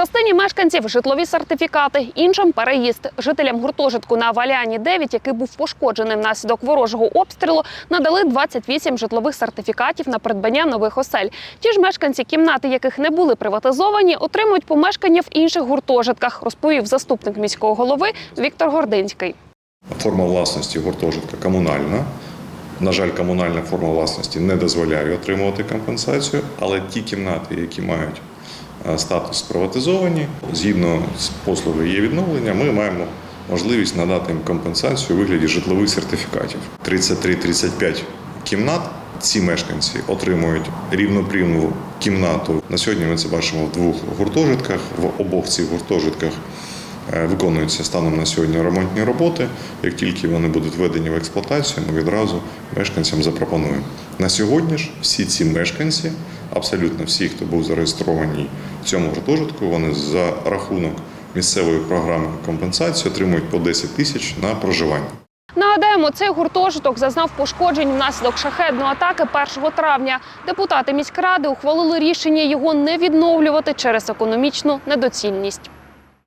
Частині мешканців житлові сертифікати, іншим переїзд. Жителям гуртожитку на Валяні 9, який був пошкоджений внаслідок ворожого обстрілу, надали 28 житлових сертифікатів на придбання нових осель. Ті ж мешканці, кімнати яких не були приватизовані, отримують помешкання в інших гуртожитках, розповів заступник міського голови Віктор Гординський. Форма власності гуртожитка комунальна. На жаль, комунальна форма власності не дозволяє отримувати компенсацію, але ті кімнати, які мають статус приватизовані, згідно з послугою є відновлення, ми маємо можливість надати їм компенсацію у вигляді житлових сертифікатів. 33-35 кімнат. Ці мешканці отримують рівнопрівну кімнату. На сьогодні ми це бачимо в двох гуртожитках. В обох цих гуртожитках Виконуються станом на сьогодні ремонтні роботи. Як тільки вони будуть введені в експлуатацію, ми відразу мешканцям запропонуємо. На сьогодні ж всі ці мешканці, абсолютно всі, хто був зареєстрований в цьому гуртожитку, вони за рахунок місцевої програми компенсації отримують по 10 тисяч на проживання. Нагадаємо, цей гуртожиток зазнав пошкоджень внаслідок шахедної атаки 1 травня. Депутати міськради ухвалили рішення його не відновлювати через економічну недоцільність.